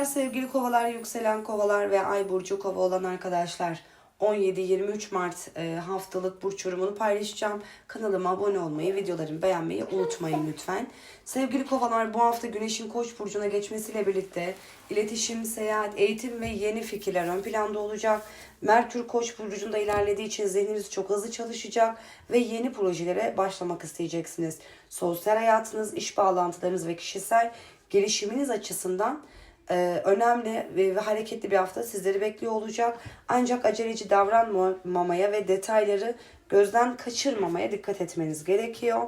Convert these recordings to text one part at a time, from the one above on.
Merhabalar sevgili kovalar, yükselen kovalar ve ay burcu kova olan arkadaşlar. 17-23 Mart e, haftalık burç yorumunu paylaşacağım. Kanalıma abone olmayı, videolarımı beğenmeyi unutmayın lütfen. Sevgili kovalar bu hafta Güneş'in Koç burcuna geçmesiyle birlikte iletişim, seyahat, eğitim ve yeni fikirler ön planda olacak. Merkür Koç burcunda ilerlediği için zihniniz çok hızlı çalışacak ve yeni projelere başlamak isteyeceksiniz. Sosyal hayatınız, iş bağlantılarınız ve kişisel gelişiminiz açısından e, önemli ve, ve hareketli bir hafta sizleri bekliyor olacak. Ancak aceleci davranmamaya ve detayları gözden kaçırmamaya dikkat etmeniz gerekiyor.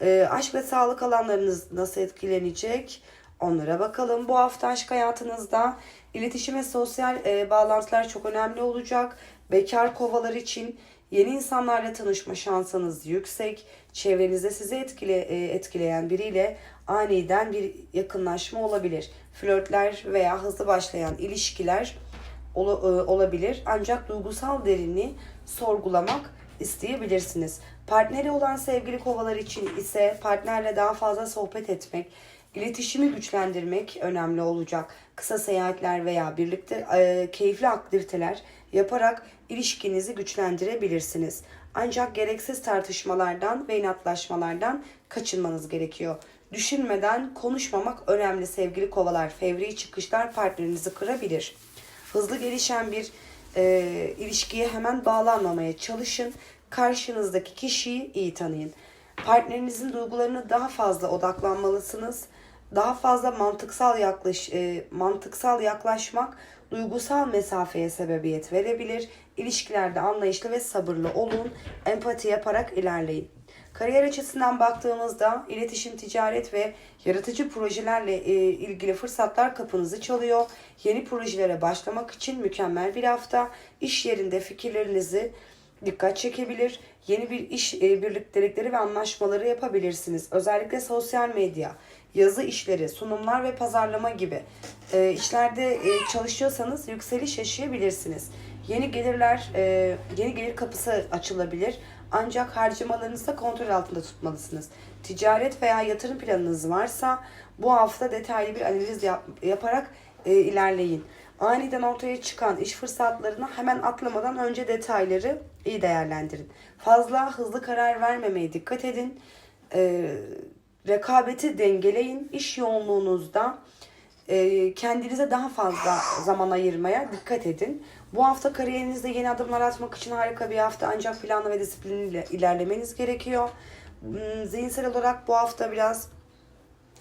E, aşk ve sağlık alanlarınız nasıl etkilenecek? Onlara bakalım. Bu hafta aşk hayatınızda iletişim ve sosyal e, bağlantılar çok önemli olacak. Bekar kovalar için yeni insanlarla tanışma şansınız yüksek. Çevrenizde sizi etkile, e, etkileyen biriyle aniden bir yakınlaşma olabilir. Flörtler veya hızlı başlayan ilişkiler ola- e, olabilir. Ancak duygusal derinliği sorgulamak isteyebilirsiniz. Partneri olan sevgili kovalar için ise partnerle daha fazla sohbet etmek, iletişimi güçlendirmek önemli olacak. Kısa seyahatler veya birlikte e, keyifli aktiviteler yaparak ilişkinizi güçlendirebilirsiniz. Ancak gereksiz tartışmalardan ve inatlaşmalardan kaçınmanız gerekiyor. Düşünmeden konuşmamak önemli sevgili kovalar. Fevri çıkışlar partnerinizi kırabilir. Hızlı gelişen bir e, ilişkiye hemen bağlanmamaya çalışın. Karşınızdaki kişiyi iyi tanıyın. Partnerinizin duygularına daha fazla odaklanmalısınız. Daha fazla mantıksal yaklaş e, mantıksal yaklaşmak duygusal mesafeye sebebiyet verebilir. İlişkilerde anlayışlı ve sabırlı olun. Empati yaparak ilerleyin. Kariyer açısından baktığımızda iletişim, ticaret ve yaratıcı projelerle e, ilgili fırsatlar kapınızı çalıyor. Yeni projelere başlamak için mükemmel bir hafta. İş yerinde fikirlerinizi dikkat çekebilir. Yeni bir iş e, birliktelikleri ve anlaşmaları yapabilirsiniz. Özellikle sosyal medya, yazı işleri, sunumlar ve pazarlama gibi e, işlerde e, çalışıyorsanız yükseliş yaşayabilirsiniz. Yeni gelirler, e, yeni gelir kapısı açılabilir. Ancak harcamalarınızı da kontrol altında tutmalısınız. Ticaret veya yatırım planınız varsa bu hafta detaylı bir analiz yap- yaparak e, ilerleyin. Aniden ortaya çıkan iş fırsatlarını hemen atlamadan önce detayları iyi değerlendirin. Fazla hızlı karar vermemeye dikkat edin. E, rekabeti dengeleyin. İş yoğunluğunuzda e, kendinize daha fazla zaman ayırmaya dikkat edin. Bu hafta kariyerinizde yeni adımlar atmak için harika bir hafta ancak planlı ve disiplinli ilerlemeniz gerekiyor. Hmm, Zihinsel olarak bu hafta biraz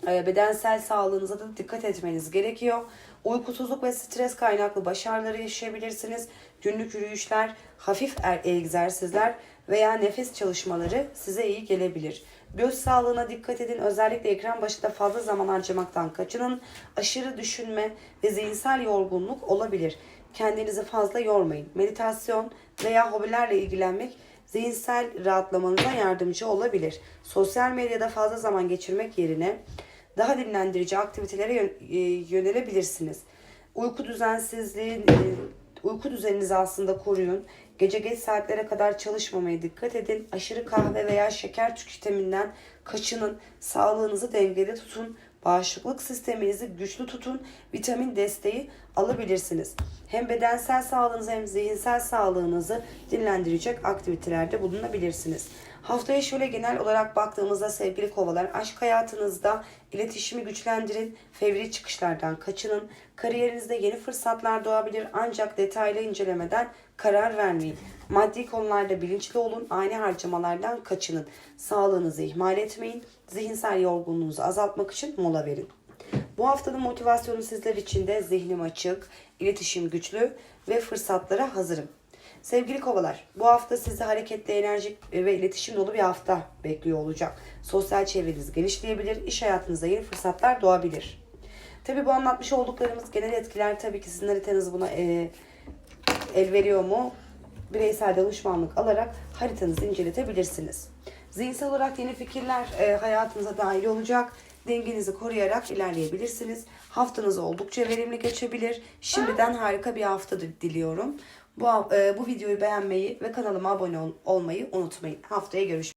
e, bedensel sağlığınıza da dikkat etmeniz gerekiyor. Uykusuzluk ve stres kaynaklı başarıları yaşayabilirsiniz. Günlük yürüyüşler, hafif er- egzersizler veya nefes çalışmaları size iyi gelebilir. Göz sağlığına dikkat edin. Özellikle ekran başında fazla zaman harcamaktan kaçının. Aşırı düşünme ve zihinsel yorgunluk olabilir. Kendinizi fazla yormayın. Meditasyon veya hobilerle ilgilenmek zihinsel rahatlamanıza yardımcı olabilir. Sosyal medyada fazla zaman geçirmek yerine daha dinlendirici aktivitelere e, yönelebilirsiniz. Uyku düzensizliği, e, uyku düzeninizi aslında koruyun. Gece geç saatlere kadar çalışmamaya dikkat edin. Aşırı kahve veya şeker tüketiminden kaçının. Sağlığınızı dengede tutun. Bağışıklık sisteminizi güçlü tutun. Vitamin desteği alabilirsiniz. Hem bedensel sağlığınızı hem zihinsel sağlığınızı dinlendirecek aktivitelerde bulunabilirsiniz. Haftaya şöyle genel olarak baktığımızda sevgili kovalar aşk hayatınızda iletişimi güçlendirin, fevri çıkışlardan kaçının, kariyerinizde yeni fırsatlar doğabilir ancak detaylı incelemeden karar vermeyin. Maddi konularda bilinçli olun, ani harcamalardan kaçının. Sağlığınızı ihmal etmeyin, zihinsel yorgunluğunuzu azaltmak için mola verin. Bu haftanın motivasyonu sizler için de zihnim açık, iletişim güçlü ve fırsatlara hazırım. Sevgili kovalar, bu hafta sizi hareketli, enerjik ve iletişim dolu bir hafta bekliyor olacak. Sosyal çevreniz genişleyebilir, iş hayatınızda yeni fırsatlar doğabilir. Tabii bu anlatmış olduklarımız genel etkiler tabii ki sizin haritanız buna e, el veriyor mu? Bireysel danışmanlık alarak haritanızı inceletebilirsiniz. Zihinsel olarak yeni fikirler e, hayatınıza dahil olacak. Dengenizi koruyarak ilerleyebilirsiniz. Haftanız oldukça verimli geçebilir. Şimdiden harika bir hafta diliyorum. Bu, e, bu videoyu beğenmeyi ve kanalıma abone ol- olmayı unutmayın. Haftaya görüşmek